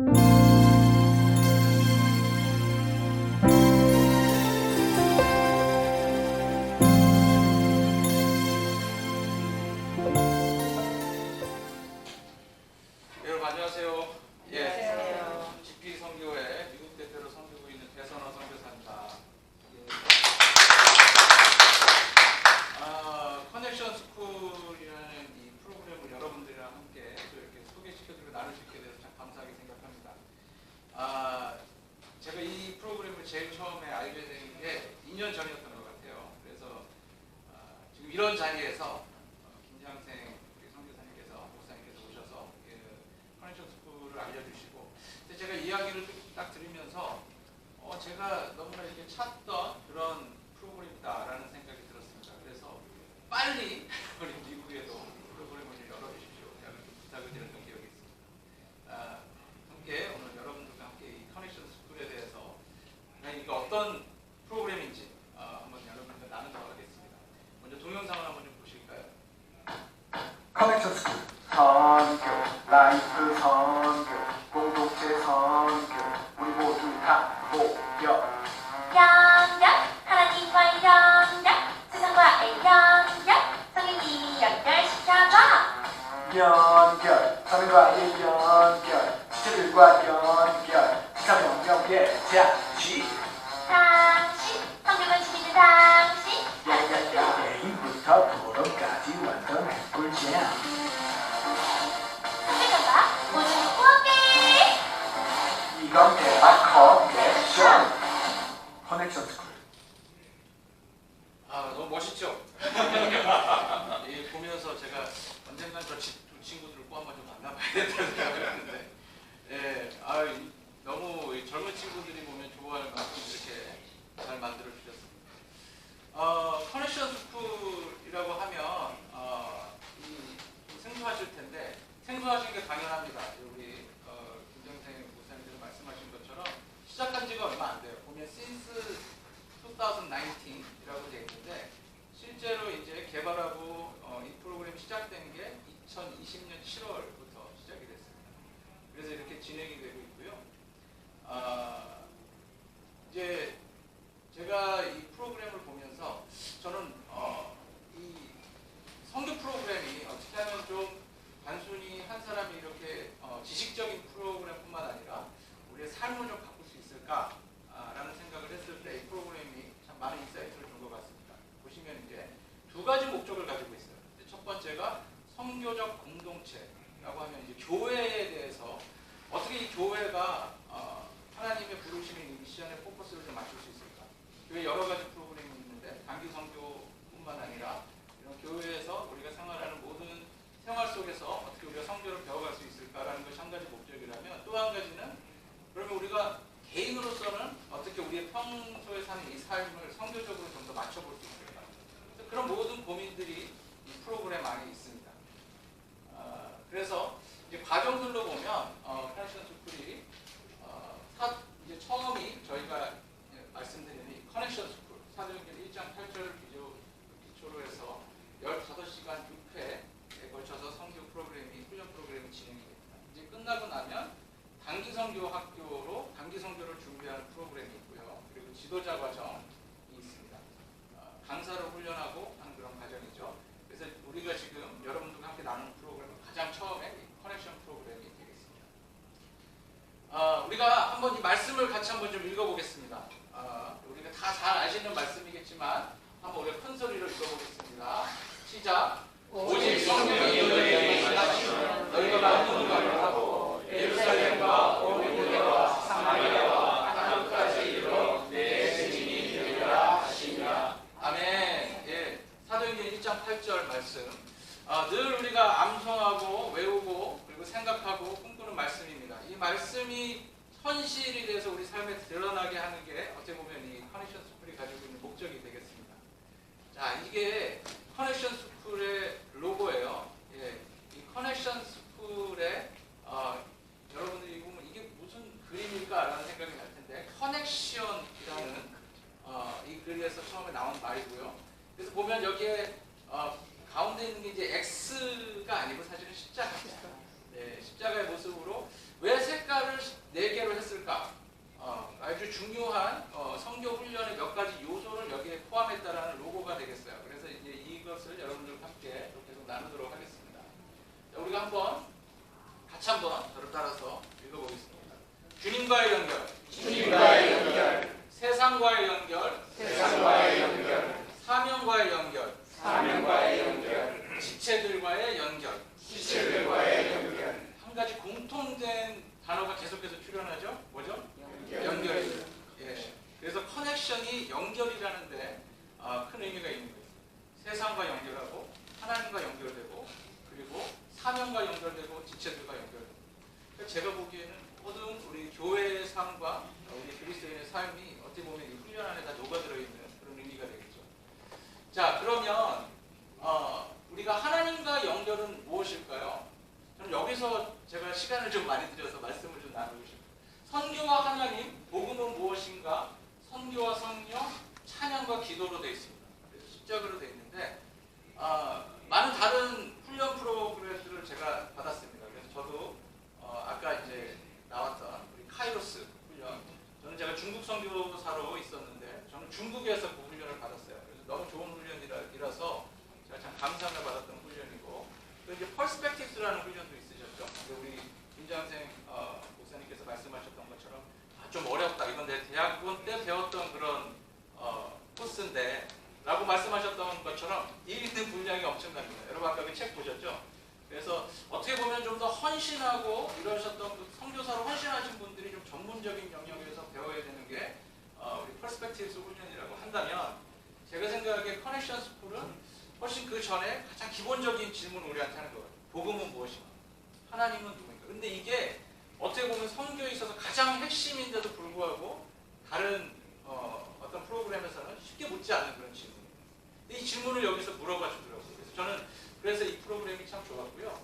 여 지 좋아할 만큼 이렇게 잘 만들어 주셨습니다. 어, 커넥션 스쿨이라고 하면 어, 이 생소하실 텐데 생소하신 게 당연합니다. 우리 어, 김정생 목사님들이 말씀하신 것처럼 시작한 지가 얼마 안 돼요. 보면 since 2019이라고 되어 있는데 실제로 이제 개발하고 어, 이 프로그램이 시작된 게 2020년 7월부터 시작이 됐습니다. 그래서 이렇게 진행이 되고 있고요. 아, 이제 제가 이 프로그램을 보면서 저는 어, 이 성교 프로그램이 어떻게 하면 좀 단순히 한 사람이 이렇게 어, 지식적인 프로그램뿐만 아니라 우리의 삶을 좀 바꿀 수 있을까라는 생각을 했을 때 이 프로그램이 참 많은 인사이트를 준 것 같습니다. 보시면 이제 두 가지 목적을 가지고 있어요. 근데 첫 번째가 성교적 공동체라고 하면 이제 교회에 대해서 어떻게 이 교회가 어, 하나님의 부르시는 이 미션의 포커스를 좀 맞출 수 있을까? 교회 여러 가지 프로그램이 있는데 단기 성교뿐만 아니라 이런 교회에서 우리가 생활하는 모든 생활 속에서 어떻게 우리가 성교를 배워갈 수 있을까라는 것이 한 가지 목적이라면 또 한 가지는 그러면 우리가 개인으로서는 어떻게 우리의 평소에 사는 이 삶을 성교적으로 좀 더 맞춰볼 수 있을까? 그래서 그런 모든 고민들이 이 프로그램 안에 있습니다. 아, 그래서 이제 과정들로 보면 어, 커넥션 스쿨이 어, 사, 이제 처음이 저희가 말씀드리는 이 커넥션 스쿨 사도행전 1장 8절 기조, 기초로 해서 15시간 6회에 걸쳐서 성교 프로그램이 훈련 프로그램이 진행이 됩니다. 이제 끝나고 나면 단기 성교 학교로 단기 성교를 준비하는 프로그램이 있고요. 그리고 지도자 과정이 있습니다. 어, 강사를 훈련하고 하는 그런 과정이죠. 그래서 우리가 지금 여러분들과 함께 나누는 프로그램은 가장 처음에 이 커넥션 프로그램이 되겠습니다. 아, 우리가 한번 이 말씀을 같이 한번 좀 읽어보겠습니다. 아, 우리가 다 잘 아시는 말씀이겠지만 한번 우리가 큰 소리로 읽어보겠습니다. 시작. 오직 성령이 너희에게 임하시면 너희가 것을 하고 예루살렘과 온 유대와 사마리아와 땅끝까지 이르러 내 증인이 되리라 하시니라. 아멘. 예, 사도행전 1장 8절 말씀. 아, 늘 우리가 암송하고 외우고 그리고 생각하고 꿈꾸는 말씀입니다. 이 말씀이 현실이 돼서 우리 삶에 드러나게 하는 게 어떻게 보면 이 커넥션 스쿨이 가지고 있는 목적이 되겠습니다. 자, 이게 커넥션 스쿨의 로고예요. 예, 이 커넥션 스쿨의 어, 여러분들이 보면 이게 무슨 그림일까라는 생각이 날 텐데 커넥션이라는 어, 이 글에서 처음에 나온 말이고요. 그래서 보면 여기에 어, 가운데 있는 게 이제 X가 아니고 사실은 십자가입니다. 네, 십자가의 모습으로 왜 색깔을 중요한 어, 성교 훈련의 몇 가지 요소를 여기에 포함했다라는 로고가 되겠어요. 그래서 이제 이것을 여러분들과 함께 또 계속 나누도록 하겠습니다. 자, 우리가 한번 같이 한번 저를 따라서 읽어보겠습니다. 주님과의 연결, 주님과의 연결, 세상과의 연결, 세상과의 연결, 사명과의 연결, 사명과의 연결, 지체들과의 연결. 지체들과의 연결, 한 가지 공통된 단어가 계속해서 출현하죠. 뭐죠? 연결이죠. 예. 그래서 커넥션이 연결이라는데 아, 큰 의미가 있는 거예요. 세상과 연결하고 하나님과 연결되고 그리고 사명과 연결되고 지체들과 연결되고. 그러니까 제가 보기에는 모든 우리 교회의 삶과 우리 그리스도인의 삶이 어떻게 보면 이 훈련 안에 다 녹아들어 있는 그런 의미가 되겠죠. 자, 그러면 어, 우리가 하나님과 연결은 무엇일까요? 저는 여기서 제가 시간을 좀 많이 들여서 말씀을 좀 나누고 싶어요. 선교와 하나님, 복음은 무엇인가? 선교와 성령, 찬양과 기도로 되어 있습니다. 그래서 십자가로 되어 있는데 아, 많은 다른 훈련 프로그램들을 제가 받았습니다. 그래서 저도 어, 아까 이제 나왔던 우리 카이로스 훈련, 저는 제가 중국 선교사로 있었는데 저는 중국에서 그 훈련을 받았어요. 그래서 너무 좋은 훈련이라서 제가 참 감상을 받았던 훈련이고 또 이제 펄스펙티스라는 훈련도 있으셨죠. 근데 우리 김장생 어, 목사님께서 말씀하셨던 것처럼 아, 좀 어렵다. 이건 내 대학원 때 배웠던 그런 어, 코스인데 라고 말씀하셨던 것처럼 읽는 분량이 엄청납니다. 여러분 아까 그 책 보셨죠? 그래서 어떻게 보면 좀 더 헌신하고 이러셨던 그 선교사로 헌신하신 분들이 좀 전문적인 영역에서 배워야 되는 게 어, 퍼스펙티브스 훈련이라고 한다면 제가 생각하기에 커넥션 스쿨은 훨씬 그 전에 가장 기본적인 질문을 우리한테 하는 거예요. 복음은 무엇인가? 하나님은 누구인가? 근데 이게 어떻게 보면 선교에 있어서 가장 핵심인데도 불구하고 다른 어, 어떤 프로그램에서는 쉽게 묻지 않는 그런. 근데 이 질문을 여기서 물어봐 주더라고요. 그래서 저는 그래서 이 프로그램이 참 좋았고요.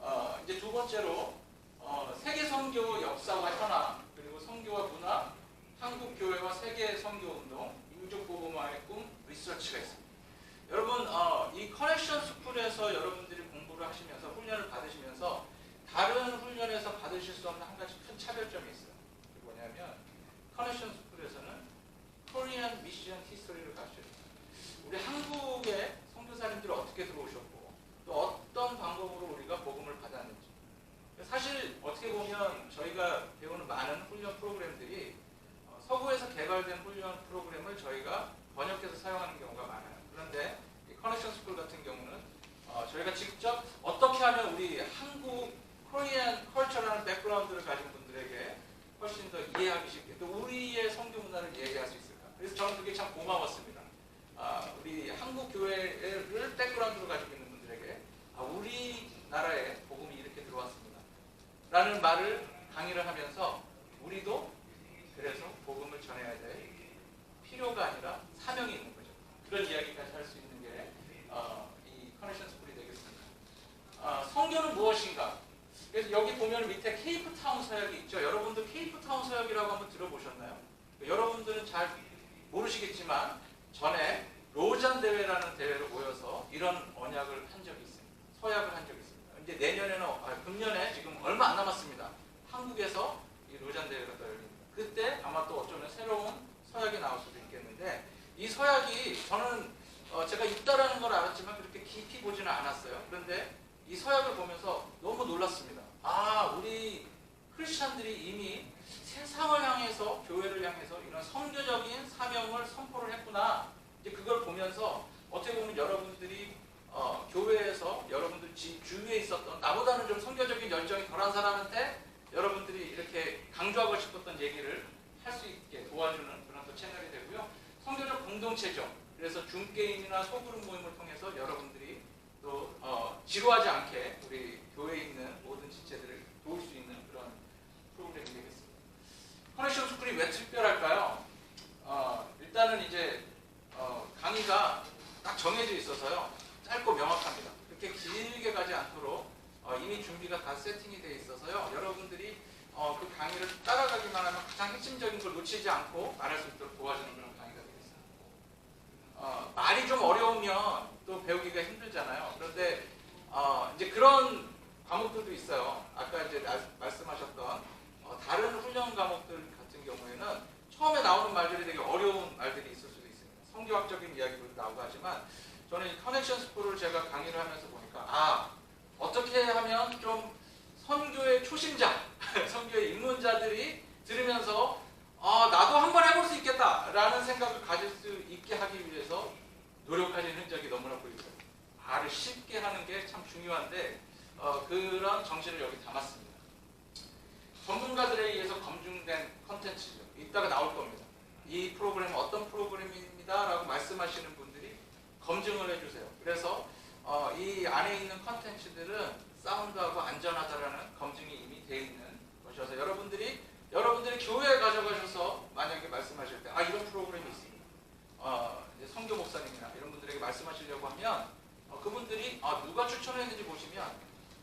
어, 이제 두 번째로 어, 세계 선교 역사와 현황 그리고 선교와 문화, 한국 교회와 세계 선교 운동, 민족 복음화의 꿈 리서치가 있습니다. 여러분 어, 이 커넥션 스쿨에서 여러분들이 공부를 하시면서 훈련을 받으시면서 다른 훈련에서 받으실 수 없는 한 가지 큰 차별점이 있어요. 그게 뭐냐면 커넥션 스쿨에서는 코리안 미션 히스토리를 가르쳐요. 우리 한국의 선교사님들이 어떻게 들어오셨고 또 어떤 방법으로 우리가 복음을 받았는지 사실 어떻게 보면 저희가 배우는 많은 훈련 프로그램들이 어, 서구에서 개발된 훈련 프로그램을 저희가 번역해서 사용하는 경우가 많아요. 그런데 이 커넥션 스쿨 같은 경우는 어, 저희가 직접 어떻게 하면 우리 한국 코리안 컬처라는 백그라운드를 가진 분들에게 훨씬 더 이해하기 쉽게 또 우리의 성교 문화를 이해할 수 있을까? 그래서 저는 그게 참 고마웠습니다. 아, 우리 한국 교회를 백그라운드로 가지고 있는 분들에게 아, 우리나라에 복음이 이렇게 들어왔습니다. 라는 말을 강의를 하면서 우리도 그래서 복음을 전해야 될 필요가 아니라 사명이 있는 거죠. 그런 이야기까지 할 수 있는 게 어, 이 커넥션 스쿨이 되겠습니다. 어, 성교는 무엇인가? 그래서 여기 보면 밑에 케이프타운 서역이 있죠. 여러분도 케이프타운 서역이라고 한번 들어보셨나요? 여러분들은 잘 모르시겠지만 전에 로잔 대회라는 대회로 모여서 이런 언약을 한 적이 있습니다. 서약을 한 적이 있습니다. 이제 내년에는 아, 금년에 지금 얼마 안 남았습니다. 한국에서 이 로잔 대회가 또 열립니다. 그때 아마 또 어쩌면 새로운 서약이 나올 수도 있겠는데 이 서약이 저는 어, 제가 있다라는 걸 알았지만 그렇게 깊이 보지는 않았어요. 그런데 이 서약을 보면서 너무 놀랐습니다. 아, 우리 크리스찬들이 이미 세상을 향해서 교회를 향해서 이런 선교적인 사명을 선포를 했구나. 이제 그걸 보면서 어떻게 보면 여러분들이 어, 교회에서 여러분들 지- 주위에 있었던 나보다는 좀 선교적인 열정이 덜한 사람한테 여러분들이 이렇게 강조하고 싶었던 얘기를 할 수 있게 도와주는 그런 또 채널이 되고요. 선교적 공동체죠. 그래서 줌 게임이나 소그룹 모임을 통해서 여러분들이 또 어, 지루하지 않게 우리 교회에 있는 모든 지체들을 도울 수 있는 그런 프로그램이 되겠습니다. 커넥션 스쿨이 왜 특별할까요? 어, 일단은 이제 어, 강의가 딱 정해져 있어서요. 짧고 명확합니다. 그렇게 길게 가지 않도록 어, 이미 준비가 다 세팅이 되어 있어서요. 여러분들이 어, 그 강의를 따라가기만 하면 가장 핵심적인 걸 놓치지 않고 말할 수 있도록 도와주는 그런 강의가 되겠습니다. 어, 말이 좀 어려우면 또 배우기가 힘들잖아요. 그런데 어, 이제 그런 과목들도 있어요. 아까 이제 나- 말씀하셨던 어, 다른 훈련 과목들 같은 경우에는 처음에 나오는 말들이 되게 어려운 말들이 있을 수도 있습니다. 성교학적인 이야기도 나오고 하지만 저는 이 커넥션 스쿨을 제가 강의를 하면서 보니까 아 어떻게 하면 좀 선교의 초심자, 선교의 입문자들이 들으면서 아 나도 한번 해볼 수 있겠다라는 생각을 가질 수 있게 하기 위해서 노력하는 흔적이 너무나 보이죠. 말을 쉽게 하는 게 참 중요한데 어, 그런 정신을 여기 담았습니다. 전문가들에 의해서 검증된 컨텐츠죠. 이따가 나올 겁니다. 이 프로그램은 어떤 프로그램입니다라고 말씀하시는 분들이 검증을 해주세요. 그래서 어, 이 안에 있는 컨텐츠들은 사운드하고 안전하다라는 검증이 이미 돼 있는 것이어서 여러분들이 여러분들이 교회에 가져가셔서 만약에 말씀하실 때 아 이런 프로그램이 있습니다. 어, 이제 성교 목사님이나 이런 분들에게 말씀하시려고 하면 어, 그분들이 아, 누가 추천했는지 보시면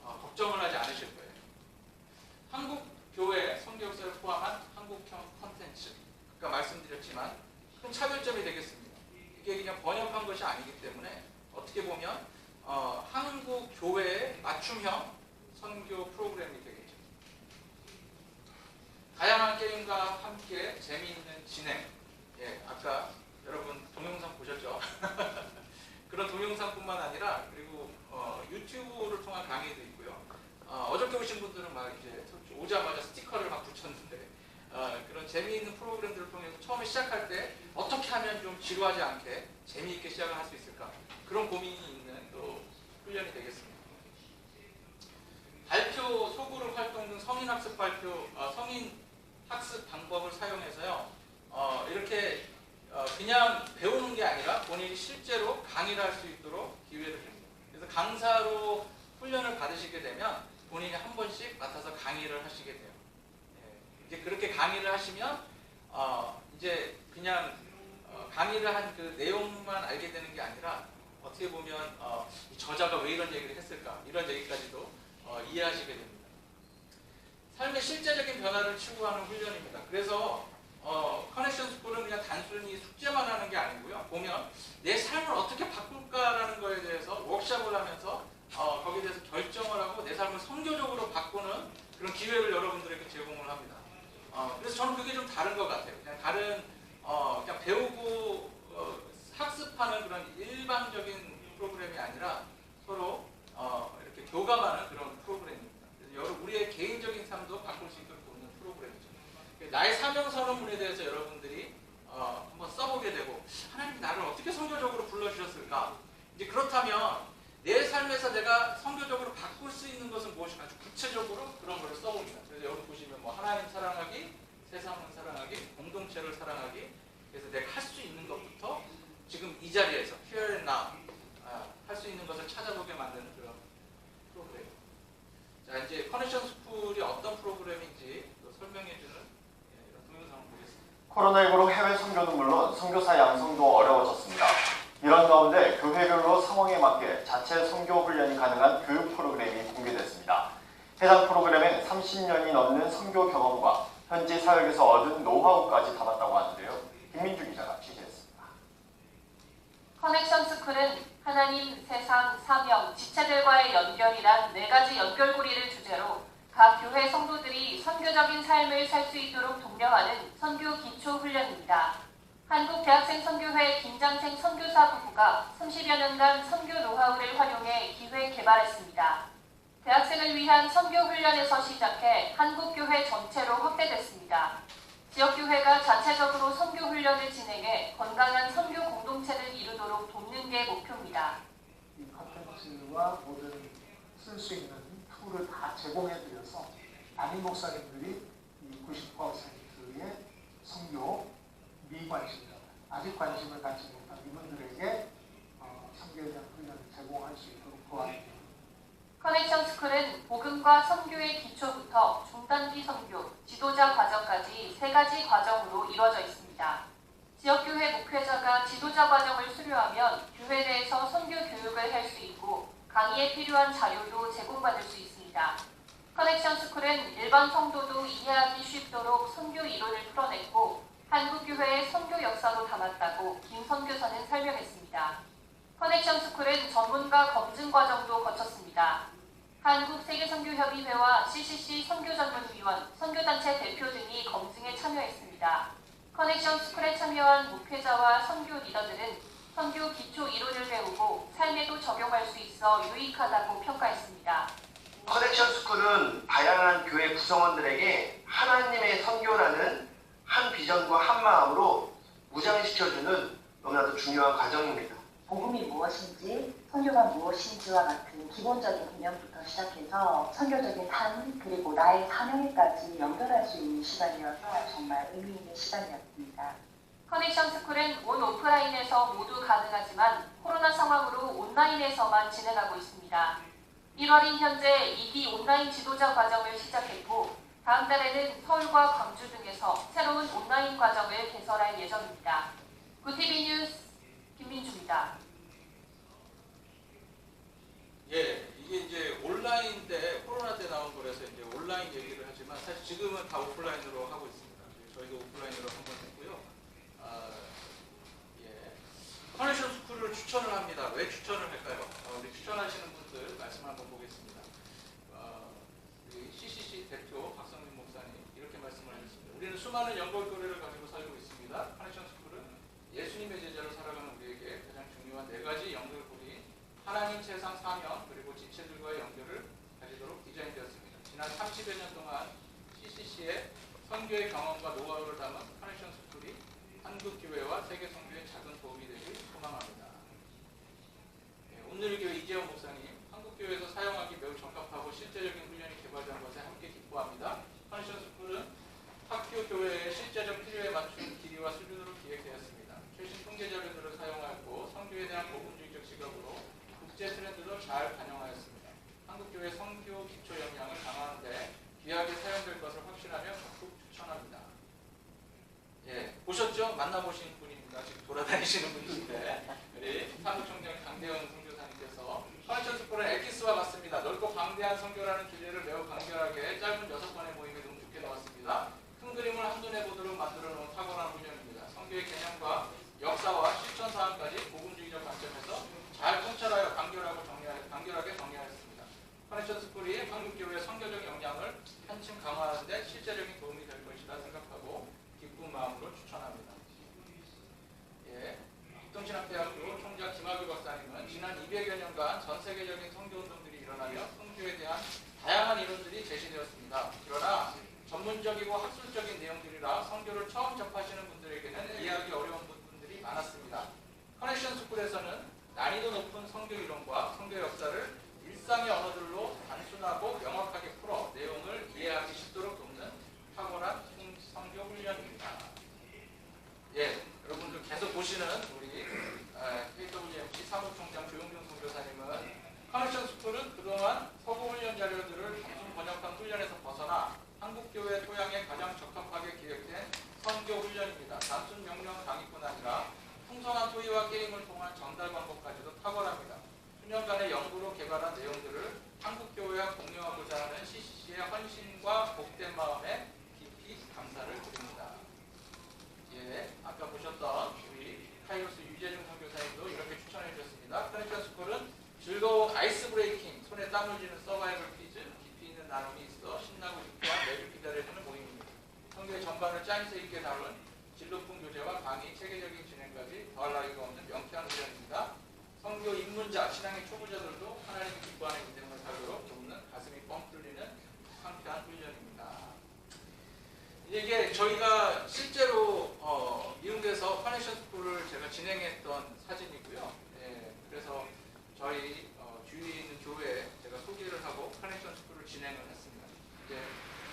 어, 걱정을 하지 않으실 거예요. 한국 교회 성교역사를 포함한 한국형 컨텐츠. 아까 말씀드렸지만 큰 차별점이 되겠습니다. 이게 그냥 번역한 것이 아니기 때문에 어떻게 보면 어, 한국 교회의 맞춤형 선교 프로그램이 되겠죠. 다양한 게임과 함께 재미있는 진행. 예, 아까 여러분 동영상 보셨죠? 그런 동영상뿐만 아니라 그리고 어, 유튜브를 통한 강의도 있고요. 어, 어저께 오신 분들은 막 이제 오자마자 스티커를 막 붙였는데 어, 그런 재미있는 프로그램들을 통해서 처음에 시작할 때 어떻게 하면 좀 지루하지 않게 재미있게 시작을 할 수 있을까 그런 고민이 있는 또 훈련이 되겠습니다. 발표 소그룹 활동 등 성인 학습 발표 어, 성인 학습 방법을 사용해서요 어, 이렇게 어, 그냥 배우는 게 아니라 본인이 실제로 강의를 할 수 있도록 기회를 줍니다. 그래서 강사로 훈련을 받으시게 되면 본인이 한 번씩 맡아서 강의를 하시게 돼요. 예, 이제 그렇게 강의를 하시면 어, 이제 그냥 어, 강의를 한 그 내용만 알게 되는 게 아니라 어떻게 보면 어, 이 저자가 왜 이런 얘기를 했을까 이런 얘기까지도 어, 이해하시게 됩니다. 삶의 실제적인 변화를 추구하는 훈련입니다. 그래서 어, 커넥션 스쿨은 그냥 단순히 숙제만 하는 게 아니고요. 보면 내 삶을 어떻게 바꿀까라는 거에 대해서 워크샵을 하면서 어, 거기에 대해서 결정을 하고 내 삶을 성교적으로 바꾸는 그런 기회를 여러분들에게 제공을 합니다. 어, 그래서 저는 그게 좀 다른 것 같아요. 그냥 다른 어, 그냥 배우고 어, 학습하는 그런 일반적인 프로그램이 아니라 서로 어, 이렇게 교감하는 그런 프로그램입니다. 그래서 여러 우리의 개인적인 삶도 바꿀 수 있도록. 나의 사명 선언문에 대해서 여러분들이 어, 한번 써보게 되고 하나님 나를 어떻게 성교적으로 불러주셨을까? 이제 그렇다면 내 삶에서 내가 성교적으로 바꿀 수 있는 것은 무엇인가 아주 구체적으로 그런 걸 써봅니다. 그래서 여기 보시면 뭐 하나님 사랑하기, 세상을 사랑하기, 공동체를 사랑하기. 그래서 내가 할 수 있는 것부터 지금 이 자리에서 here and now 아, 할수 있는 것을 찾아보게 만드는 그런 프로그램. 자 이제 커넥션 스쿨이 어떤 프로그램인지 또 설명해주는 예, 이런 동영상을 보겠습니다. 코로나19로 해외 선교는 물론 선교사 양성도 어려워졌습니다. 이런 가운데 교회별로 상황에 맞게 자체 선교 훈련이 가능한 교육 프로그램이 공개됐습니다. 해당 프로그램엔 30년이 넘는 선교 경험과 현지 사역에서 얻은 노하우까지 담았다고 하는데요. 김민주 기자가 취재했습니다. 커넥션 스쿨은 하나님, 세상, 사명, 지체들과의 연결이란 네 가지 연결고리를 주제로 각 교회 성도들이 선교적인 삶을 살 수 있도록 독려하는 선교 기초 훈련입니다. 한국대학생 선교회 김장생 선교사 부부가 30여 년간 선교 노하우를 활용해 기획 개발했습니다. 대학생을 위한 선교 훈련에서 시작해 한국교회 전체로 확대됐습니다. 지역교회가 자체적으로 선교 훈련을 진행해 건강한 선교 공동체를 이루도록 돕는 게 목표입니다. 이 컨텐츠와 모든 쓸 수 있는 툴을 다 제공해 드려서 담임 목사님들이 이 90%의 성교 미관심자 아직 관심을 갖지 못한 이분들에게 어, 성교에 대한 훈련을 제공할 수 있도록 도와줍니다. 커넥션 스쿨은 복음과 선교의 기초부터 중단기 선교, 지도자 과정까지 세 가지 과정으로 이루어져 있습니다. 지역교회 목회자가 지도자 과정을 수료하면 교회 내에서 선교 교육을 할 수 있고 강의에 필요한 자료도 제공받을 수 있습니다. 커넥션 스쿨은 일반 성도도 이해하기 쉽도록 선교 이론을 풀어냈고 한국교회의 선교 역사도 담았다고 김 선교사는 설명했습니다. 커넥션 스쿨은 전문가 검증 과정도 거쳤습니다. 한국세계선교협의회와 CCC 선교전문위원, 선교단체 대표 등이 검증에 참여했습니다. 커넥션 스쿨에 참여한 목회자와 선교 리더들은 선교 기초 이론을 배우고 삶에도 적용할 수 있어 유익하다고 평가했습니다. 커넥션 스쿨은 다양한 교회 구성원들에게 하나님의 선교라는 한 비전과 한 마음으로 무장시켜주는 너무나도 중요한 과정입니다. 복음이 무엇인지, 선교가 무엇인지와 같은 기본적인 개념부터 시작해서 선교적인 삶 그리고 나의 사명에까지 연결할 수 있는 시간이어서 정말 의미 있는 시간이었습니다. 커넥션 스쿨은 온 오프라인에서 모두 가능하지만 코로나 상황으로 온라인에서만 진행하고 있습니다. 1월인 현재 2기 온라인 지도자 과정을 시작했고 다음 달에는 서울과 광주 등에서 새로운 온라인 과정을 개설할 예정입니다. 구티비 뉴스 김민주입니다. 예, 이게 이제 온라인 때 코로나 때 나온 거라서 이제 온라인 얘기를 하지만 사실 지금은 다 오프라인으로 하고 있습니다. 저희도 오프라인으로 한번. 아, 예. 커넥션 스쿨을 추천을 합니다. 왜 추천을 할까요? 어, 우리 추천하시는 분들 말씀 한번 보겠습니다. 어, 우리 CCC 대표 박성민 목사님 이렇게 말씀을 하셨습니다. 우리는 수많은 연결고리를 가지고 살고 있습니다. 커넥션 스쿨은 예수님의 제자로 살아가는 우리에게 가장 중요한 네 가지 연결고리 하나님 세상 사명 그리고 지체들과의 연결을 가지도록 디자인되었습니다. 지난 30여 년 동안 CCC의 선교의 경험과 노하우를 담은 한국 교회와 세계 선교에 작은 도움이 되길 소망합니다. 예, 오늘 교회 이재원 목사님, 한국 교회에서 사용하기 매우 적합하고 실제적인 훈련이 개발된 것에 함께 기뻐합니다. 커넥션 스쿨은 학교 교회의 실제적 필요에 맞춘 길이와 수준으로 기획되었습니다. 최신 통계 자료들을 사용하였고 선교에 대한 보분주의적 시각으로 국제 트렌드도 잘 반영하였습니다. 한국교회 선교 기초 역량을 강화하는데 귀하게 사용될 것을 확신하며 적극 추천합니다. 예, 만나보신 분입니다. 지금 돌아다니시는 분인데 우리 사무총장 강대현 선교사님께서 커넥션 스쿨은 엑기스와 같습니다. 넓고 방대한 선교라는 주제를 매우 간결하게 짧은 여섯 번의 모임에 농축해 나왔습니다. 큰 그림을 한눈에 보도록 만들어 놓은 탁월한 훈련입니다. 선교의 개념과 역사와 실천 사항까지 복음주의적 관점에서 잘 통찰하여 간결하고 정리하, 간결하게 정리하였습니다. 커넥션 스쿨이 한국교회의 선교적 역량을 한층 강화하는 데 실제적인 도움이 될 것이라 생각하고 기쁜 마음으로 추천합니다. 예, 동신학대학교 총장 김학규 박사님은 지난 200여 년간 전 세계적인 선교운동들이 일어나며 선교에 대한 다양한 이론들이 제시되었습니다. 그러나 전문적이고 학술적인 내용들이라 선교를 처음 접하시는 분들에게는 이해하기 어려운 부분들이 많았습니다. 커넥션 스쿨에서는 난이도 높은 선교 이론과 선교 역사를 일상의 언어들로 단순하고 명확하게 풀어 내용을 이해하기 쉽도록 돕는 탁월한 선교 훈련입니다. 예, 여러분들 계속 보시는 우리 에, KWMC 사무총장 조용준 선교사님은 커넥션 스쿨은 그동안 서구 훈련 자료들을 단순 번역한 훈련에서 벗어나 한국교회 토양에 가장 적합하게 기획된 선교 훈련입니다. 단순 명령 강의뿐 아니라 풍성한 토의와 게임을 통한 전달 방법까지도 탁월합니다. 수년간의 개발한 내용들을 한국교회와 공유하고자 하는 CCC의 헌신과 복된 마음에 깊이 감사를 드립니다. 예, 아까 보셨던 우리 카이로스 유재중 선교사님도 이렇게 추천해 주셨습니다. 커넥션 스쿨은 즐거운 아이스 브레이킹, 손에 땀을 쥐는 서바이벌 퀴즈, 깊이 있는 나눔이 있어 신나고 유쾌한 매주 기다려주는 모임입니다. 성교의 전반을 짜임새 있게 다룬 질 높은 교재와 강의, 체계적인 진행까지 더할 나위가 없는 명쾌한 훈련입니다. 성교 입문자, 신앙의 초보자들도 하나님이 기뻐하는 인생을 살도록 돕는 가슴이 뻥 뚫리는 상쾌한 훈련입니다. 이게 저희가 실제로 어, 미국에서 커넥션 스쿨을 제가 진행했던 사진이고요. 예, 그래서 저희 어, 주위에 있는 교회에 제가 소개를 하고 커넥션 스쿨을 진행을 했습니다. 이제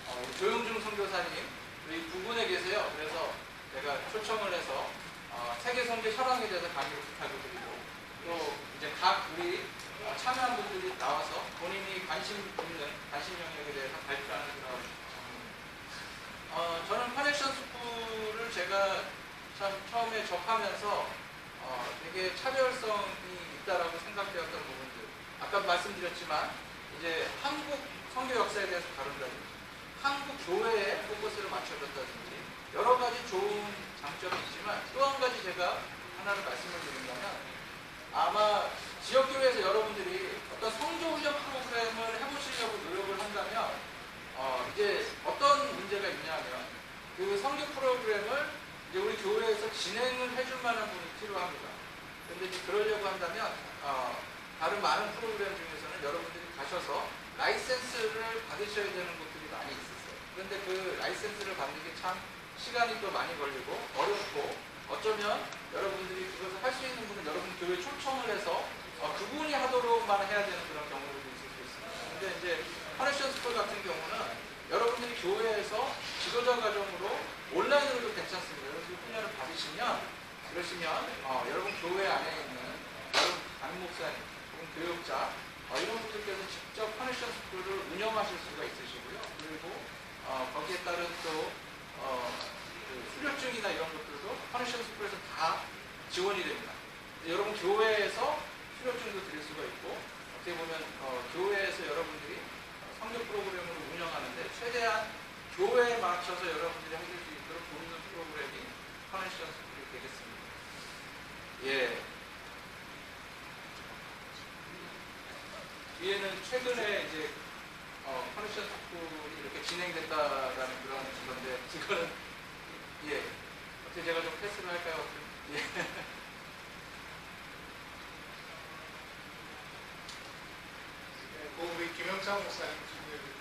어, 조용중 선교사님 우리 두 분에 계세요. 그래서 제가 초청을 해서 어, 세계 선교 혈황에 대해서 강의를 부탁을 드리고 또 이제 각 우리 어, 참여한 분들이 나와서 본인이 관심 있는 관심 영역에 대해서 발표하는 그런 어, 저는 커넥션 스쿨을 제가 참 처음에 접하면서 어, 되게 차별성이 있다라고 생각되었던 부분들. 아까 말씀드렸지만 이제 한국 선교 역사에 대해서 다룬다든지 한국 교회에 포커스를 맞춰줬다든지 여러 가지 좋은 장점이 있지만 또 한 가지 제가 하나를 말씀을 드린다면 아마 지역교회에서 여러분들이 어떤 성조훈련 프로그램을 해보시려고 노력을 한다면 어, 이제 어떤 문제가 있냐면 그 성교 프로그램을 이제 우리 교회에서 진행을 해줄 만한 분이 필요합니다. 근데 이제 그러려고 한다면 어, 다른 많은 프로그램 중에서는 여러분들이 가셔서 라이센스를 받으셔야 되는 곳들이 많이 있었어요. 그런데 그 라이센스를 받는 게 참 시간이 또 많이 걸리고 어렵고 어쩌면 여러분들이 그것을 할 수 있는 분은 여러분 교회 초청을 해서 어, 그분이 하도록만 해야 되는 그런 경우도 있을 수 있습니다. 근데 이제 커넥션 스쿨 같은 경우는 여러분들이 교회에서 지도자 과정으로 온라인으로도 괜찮습니다. 여러분들이 훈련을 받으시면 그러시면 어, 여러분 교회 안에 있는 여러분 담임 목사님 혹은 교육자 어, 이런 분들께서 직접 커넥션 스쿨을 운영하실 수가 있으시고요. 그리고 어, 거기에 따른 또 어, 그 수료증이나 이런 것들도 커넥션 스쿨에서 다 지원이 됩니다. 여러분 교회에서 수료증도 드릴 수가 있고 어떻게 보면 어, 교회에서 여러분들이 어, 성교 프로그램을 운영하는데 최대한 교회에 맞춰서 여러분들이 하실 수 있도록 돕는 프로그램이 커넥션 스쿨이 되겠습니다. 예. 뒤에는 최근에 이제 어, 커넥션 스쿨이 이렇게 진행됐다라는 그런 건데 이거는 예 어떻게 제가 좀 패스를 할까요? 예. 그 우리 김영